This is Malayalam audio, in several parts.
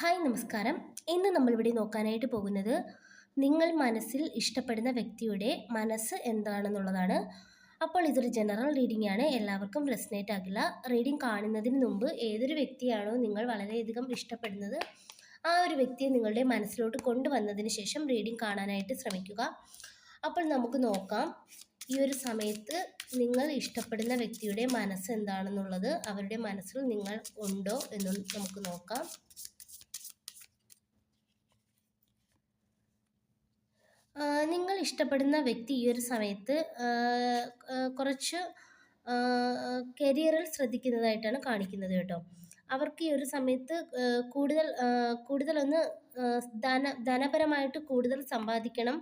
ഹായ് നമസ്കാരം. ഇന്ന് നമ്മളിവിടെ നോക്കാനായിട്ട് പോകുന്നത് നിങ്ങൾ മനസ്സിൽ ഇഷ്ടപ്പെടുന്ന വ്യക്തിയുടെ മനസ്സ് എന്താണെന്നുള്ളതാണ്. അപ്പോൾ ഇതൊരു ജനറൽ റീഡിംഗ് ആണ്. എല്ലാവർക്കും റെസ്നേറ്റ് ആകില്ല. റീഡിംഗ് കാണുന്നതിന് മുമ്പ് ഏതൊരു വ്യക്തിയാണോ നിങ്ങൾ വളരെയധികം ഇഷ്ടപ്പെടുന്നത് ആ ഒരു വ്യക്തിയെ നിങ്ങളുടെ മനസ്സിലോട്ട് കൊണ്ടുവന്നതിന് ശേഷം റീഡിംഗ് കാണാനായിട്ട് ശ്രമിക്കുക. അപ്പോൾ നമുക്ക് നോക്കാം ഈ ഒരു സമയത്ത് നിങ്ങൾ ഇഷ്ടപ്പെടുന്ന വ്യക്തിയുടെ മനസ്സ് എന്താണെന്നുള്ളത് അവരുടെ മനസ്സിൽ നിങ്ങൾ ഉണ്ടോ എന്നും നമുക്ക് നോക്കാം. നിങ്ങൾ ഇഷ്ടപ്പെടുന്ന വ്യക്തി ഈ ഒരു സമയത്ത് കുറച്ച് കരിയറിൽ ശ്രദ്ധിക്കുന്നതായിട്ടാണ് കാണിക്കുന്നത് കേട്ടോ. അവർക്ക് ഈ ഒരു സമയത്ത് കൂടുതൽ കൂടുതലൊന്ന് ധന ധനപരമായിട്ട് കൂടുതൽ സമ്പാദിക്കണം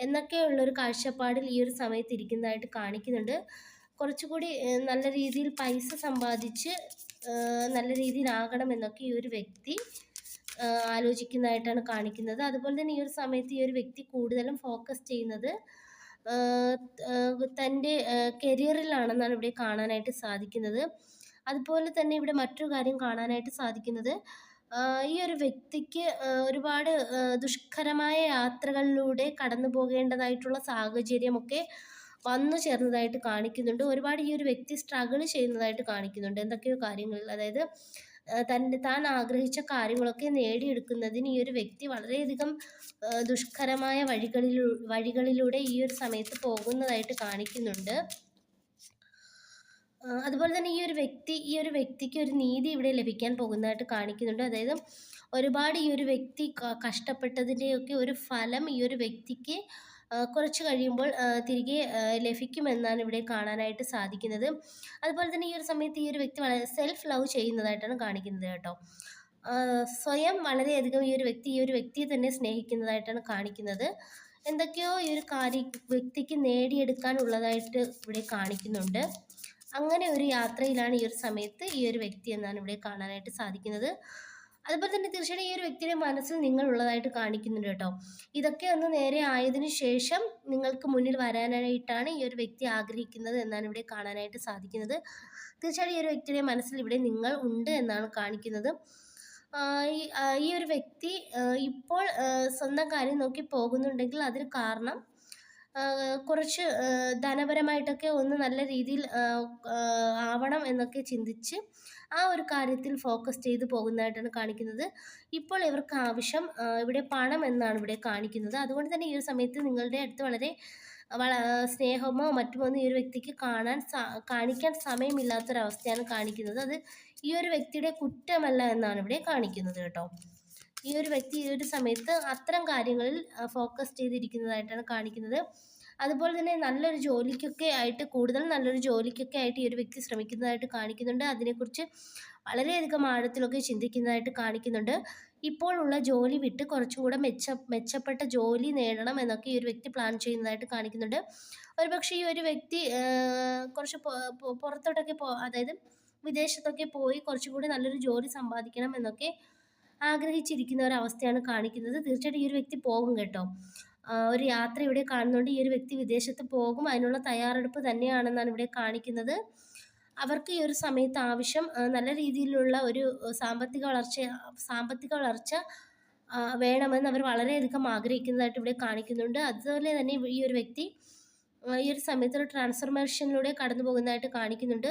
എന്നൊക്കെയുള്ളൊരു കാഴ്ചപ്പാടിൽ ഈ ഒരു സമയത്ത് ഇരിക്കുന്നതായിട്ട് കാണിക്കുന്നുണ്ട്. കുറച്ചുകൂടി നല്ല രീതിയിൽ പൈസ സമ്പാദിച്ച് നല്ല രീതിയിലാകണം എന്നൊക്കെ ഈ ഒരു വ്യക്തി ആലോചിക്കുന്നതായിട്ടാണ് കാണിക്കുന്നത്. അതുപോലെ തന്നെ ഈ ഒരു സമയത്ത് ഈ ഒരു വ്യക്തി കൂടുതലും ഫോക്കസ് ചെയ്യുന്നത് തന്റെ കരിയറിലാണെന്നാണ് ഇവിടെ കാണാനായിട്ട് സാധിക്കുന്നത്. അതുപോലെ തന്നെ ഇവിടെ മറ്റൊരു കാര്യം കാണാനായിട്ട് സാധിക്കുന്നത് ഈ ഒരു വ്യക്തിക്ക് ഒരുപാട് ദുഷ്കരമായ യാത്രകളിലൂടെ കടന്നു പോകേണ്ടതായിട്ടുള്ള സാഹചര്യമൊക്കെ വന്നു ചേർന്നതായിട്ട് കാണിക്കുന്നുണ്ട്. ഒരുപാട് ഈ ഒരു വ്യക്തി സ്ട്രഗിൾ ചെയ്യുന്നതായിട്ട് കാണിക്കുന്നുണ്ട്. എന്തൊക്കെയോ കാര്യങ്ങളിൽ അതായത് തന്റെ താൻ ആഗ്രഹിച്ച കാര്യങ്ങളൊക്കെ നേടിയെടുക്കുന്നതിന് ഈ ഒരു വ്യക്തി വളരെയധികം ദുഷ്കരമായ വഴികളിലൂ വഴികളിലൂടെ ഈ ഒരു സമയത്ത് പോകുന്നതായിട്ട് കാണിക്കുന്നുണ്ട്. അതുപോലെ തന്നെ ഈ ഒരു വ്യക്തി ഈ ഒരു വ്യക്തിക്ക് ഒരു നീതി ഇവിടെ ലഭിക്കാൻ പോകുന്നതായിട്ട് കാണിക്കുന്നുണ്ട്. അതായത് ഒരുപാട് ഈ ഒരു വ്യക്തി കഷ്ടപ്പെട്ടതിന്റെയൊക്കെ ഒരു ഫലം ഈ ഒരു വ്യക്തിക്ക് കുറച്ച് കഴിയുമ്പോൾ തിരികെ ലഭിക്കുമെന്നാണ് ഇവിടെ കാണാനായിട്ട് സാധിക്കുന്നത്. അതുപോലെ തന്നെ ഈ ഒരു സമയത്ത് ഈ ഒരു വ്യക്തി വളരെ സെൽഫ് ലവ് ചെയ്യുന്നതായിട്ടാണ് കാണിക്കുന്നത് കേട്ടോ. സ്വയം വളരെയധികം ഈ ഒരു വ്യക്തി ഈ ഒരു വ്യക്തിയെ തന്നെ സ്നേഹിക്കുന്നതായിട്ടാണ് കാണിക്കുന്നത്. എന്തൊക്കെയോ ഈ ഒരു കാര്യ വ്യക്തിക്ക് നേടിയെടുക്കാനുള്ളതായിട്ട് ഇവിടെ കാണിക്കുന്നുണ്ട്. അങ്ങനെ ഒരു യാത്രയിലാണ് ഈ ഒരു സമയത്ത് ഈ ഒരു വ്യക്തി എന്നാണ് ഇവിടെ കാണാനായിട്ട് സാധിക്കുന്നത്. അതുപോലെ തന്നെ തീർച്ചയായും ഈ ഒരു വ്യക്തിയുടെ മനസ്സിൽ നിങ്ങൾ ഉള്ളതായിട്ട് കാണിക്കുന്നുണ്ട് കേട്ടോ. ഇതൊക്കെ ഒന്ന് നേരെ ആയതിനു ശേഷം നിങ്ങൾക്ക് മുന്നിൽ വരാനായിട്ടാണ് ഈ ഒരു വ്യക്തി ആഗ്രഹിക്കുന്നത് എന്നാണ് ഇവിടെ കാണാനായിട്ട് സാധിക്കുന്നത്. തീർച്ചയായും ഈ ഒരു വ്യക്തിയുടെ മനസ്സിൽ ഇവിടെ നിങ്ങൾ ഉണ്ട് എന്നാണ് കാണിക്കുന്നത്. ഈ ഒരു വ്യക്തി ഇപ്പോൾ സ്വന്തം കാര്യം നോക്കി പോകുന്നുണ്ടെങ്കിൽ അതിന് കാരണം കുറച്ച് ധനപരമായിട്ടൊക്കെ ഒന്ന് നല്ല രീതിയിൽ ആവണം എന്നൊക്കെ ചിന്തിച്ച് ആ ഒരു കാര്യത്തിൽ ഫോക്കസ് ചെയ്ത് പോകുന്നതായിട്ടാണ് കാണിക്കുന്നത്. ഇപ്പോൾ ഇവർക്ക് ആവശ്യം ഇവിടെ പണം എന്നാണ് ഇവിടെ കാണിക്കുന്നത്. അതുകൊണ്ട് തന്നെ ഈ ഒരു സമയത്ത് നിങ്ങളുടെ അടുത്ത് വളരെ വള സ്നേഹമോ മറ്റുമൊന്നും ഈ ഒരു വ്യക്തിക്ക് കാണാൻ കാണിക്കാൻ സമയമില്ലാത്തൊരവസ്ഥയാണ് കാണിക്കുന്നത്. അത് ഈ ഒരു വ്യക്തിയുടെ കുറ്റമല്ല എന്നാണ് ഇവിടെ കാണിക്കുന്നത് കേട്ടോ. ഈ ഒരു വ്യക്തി ഈ ഒരു സമയത്ത് അത്തരം കാര്യങ്ങളിൽ ഫോക്കസ് ചെയ്തിരിക്കുന്നതായിട്ടാണ് കാണിക്കുന്നത്. അതുപോലെ തന്നെ നല്ലൊരു ജോലിക്കൊക്കെ ആയിട്ട് കൂടുതൽ നല്ലൊരു ജോലിക്കൊക്കെ ആയിട്ട് ഈ ഒരു വ്യക്തി ശ്രമിക്കുന്നതായിട്ട് കാണിക്കുന്നുണ്ട്. അതിനെക്കുറിച്ച് വളരെയധികം ആഴത്തിലൊക്കെ ചിന്തിക്കുന്നതായിട്ട് കാണിക്കുന്നുണ്ട്. ഇപ്പോഴുള്ള ജോലി വിട്ട് കുറച്ചും കൂടെ മെച്ച മെച്ചപ്പെട്ട ജോലി നേടണം എന്നൊക്കെ ഈ ഒരു വ്യക്തി പ്ലാൻ ചെയ്യുന്നതായിട്ട് കാണിക്കുന്നുണ്ട്. ഒരുപക്ഷെ ഈ ഒരു വ്യക്തി കുറച്ച് പുറത്തോട്ടൊക്കെ പോ അതായത് വിദേശത്തൊക്കെ പോയി കുറച്ചും കൂടി നല്ലൊരു ജോലി സമ്പാദിക്കണം എന്നൊക്കെ ആഗ്രഹിച്ചിരിക്കുന്ന ഒരു അവസ്ഥയാണ് കാണിക്കുന്നത്. തീർച്ചയായിട്ടും ഈ ഒരു വ്യക്തി പോകും കേട്ടോ. ഒരു യാത്ര ഇവിടെ കാണുന്നുണ്ട് ഈ ഒരു വ്യക്തി വിദേശത്ത് പോകും. അതിനുള്ള തയ്യാറെടുപ്പ് തന്നെയാണെന്നാണ് ഇവിടെ കാണിക്കുന്നത്. അവർക്ക് ഈ ഒരു സമയത്ത് ആവശ്യം നല്ല രീതിയിലുള്ള ഒരു സാമ്പത്തിക വളർച്ച സാമ്പത്തിക വളർച്ച വേണമെന്ന് അവർ വളരെയധികം ആഗ്രഹിക്കുന്നതായിട്ട് ഇവിടെ കാണിക്കുന്നുണ്ട്. അതുപോലെ തന്നെ ഈ ഒരു വ്യക്തി ഈ ഒരു സമയത്ത് ട്രാൻസ്ഫർമേഷനിലൂടെ കടന്നു പോകുന്നതായിട്ട് കാണിക്കുന്നുണ്ട്.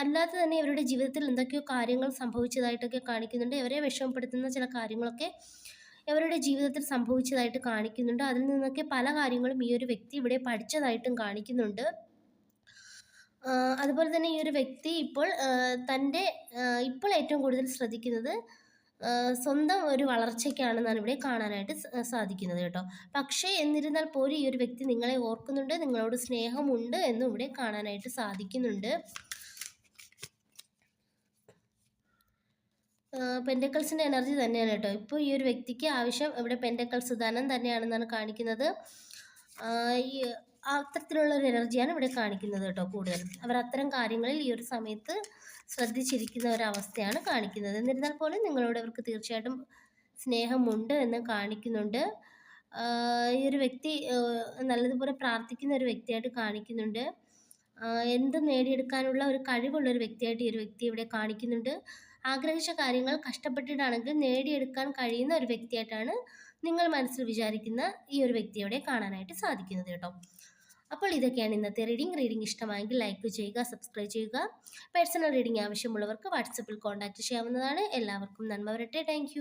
അല്ലാതെ തന്നെ ഇവരുടെ ജീവിതത്തിൽ എന്തൊക്കെയോ കാര്യങ്ങൾ സംഭവിച്ചതായിട്ടൊക്കെ കാണിക്കുന്നുണ്ട്. ഇവരെ വിഷമപ്പെടുത്തുന്ന ചില കാര്യങ്ങളൊക്കെ ഇവരുടെ ജീവിതത്തിൽ സംഭവിച്ചതായിട്ട് കാണിക്കുന്നുണ്ട്. അതിൽ നിന്നൊക്കെ പല കാര്യങ്ങളും ഈ ഒരു വ്യക്തി ഇവിടെ പഠിച്ചതായിട്ടും കാണിക്കുന്നുണ്ട്. അതുപോലെ തന്നെ ഈ ഒരു വ്യക്തി ഇപ്പോൾ തന്റെ ഇപ്പോൾ ഏറ്റവും കൂടുതൽ ശ്രദ്ധിക്കുന്നത് സ്വന്തം ഒരു വളർച്ചയ്ക്കാണെന്നാണ് ഇവിടെ കാണാനായിട്ട് സാധിക്കുന്നത് കേട്ടോ. പക്ഷേ എന്നിരുന്നാൽ പോലും ഈ ഒരു വ്യക്തി നിങ്ങളെ ഓർക്കുന്നുണ്ട് നിങ്ങളോട് സ്നേഹമുണ്ട് എന്നും ഇവിടെ കാണാനായിട്ട് സാധിക്കുന്നുണ്ട്. പെന്റക്കിൾസിന്റെ എനർജി തന്നെയാണ് കേട്ടോ. ഇപ്പോൾ ഈ ഒരു വ്യക്തിക്ക് ആവശ്യം ഇവിടെ പെന്റക്കിൾസ് ധനം തന്നെയാണെന്നാണ് കാണിക്കുന്നത്. ഈ അത്തരത്തിലുള്ള ഒരു എനർജിയാണ് ഇവിടെ കാണിക്കുന്നത് കേട്ടോ കൂടുതലും. അവർ അത്തരം കാര്യങ്ങളിൽ ഈ ഒരു സമയത്ത് ശ്രദ്ധിച്ചിരിക്കുന്ന ഒരവസ്ഥയാണ് കാണിക്കുന്നത്. എന്നിരുന്നാൽ പോലും നിങ്ങളോട് അവർക്ക് തീർച്ചയായിട്ടും സ്നേഹമുണ്ട് എന്ന് കാണിക്കുന്നുണ്ട്. ഈ ഒരു വ്യക്തി നല്ലതുപോലെ പ്രാർത്ഥിക്കുന്ന ഒരു വ്യക്തിയായിട്ട് കാണിക്കുന്നുണ്ട്. എന്ത് നേടിയെടുക്കാനുള്ള ഒരു കഴിവുള്ള ഒരു വ്യക്തിയായിട്ട് ഈ ഒരു വ്യക്തി ഇവിടെ കാണിക്കുന്നുണ്ട്. ആഗ്രഹിച്ച കാര്യങ്ങൾ കഷ്ടപ്പെട്ടിട്ടാണെങ്കിൽ നേടിയെടുക്കാൻ കഴിയുന്ന ഒരു വ്യക്തിയായിട്ടാണ് നിങ്ങൾ മനസ്സിൽ വിചാരിക്കുന്ന ഈ ഒരു വ്യക്തിയോടെ കാണാനായിട്ട് സാധിക്കുന്നത് കേട്ടോ. അപ്പോൾ ഇതൊക്കെയാണ് ഇന്നത്തെ റീഡിംഗ് റീഡിംഗ് ഇഷ്ടമായെങ്കിൽ ലൈക്ക് ചെയ്യുക സബ്സ്ക്രൈബ് ചെയ്യുക. പേഴ്സണൽ റീഡിംഗ് ആവശ്യമുള്ളവർക്ക് വാട്സപ്പിൽ കോൺടാക്റ്റ് ചെയ്യാവുന്നതാണ്. എല്ലാവർക്കും നന്മ വരട്ടെ. താങ്ക്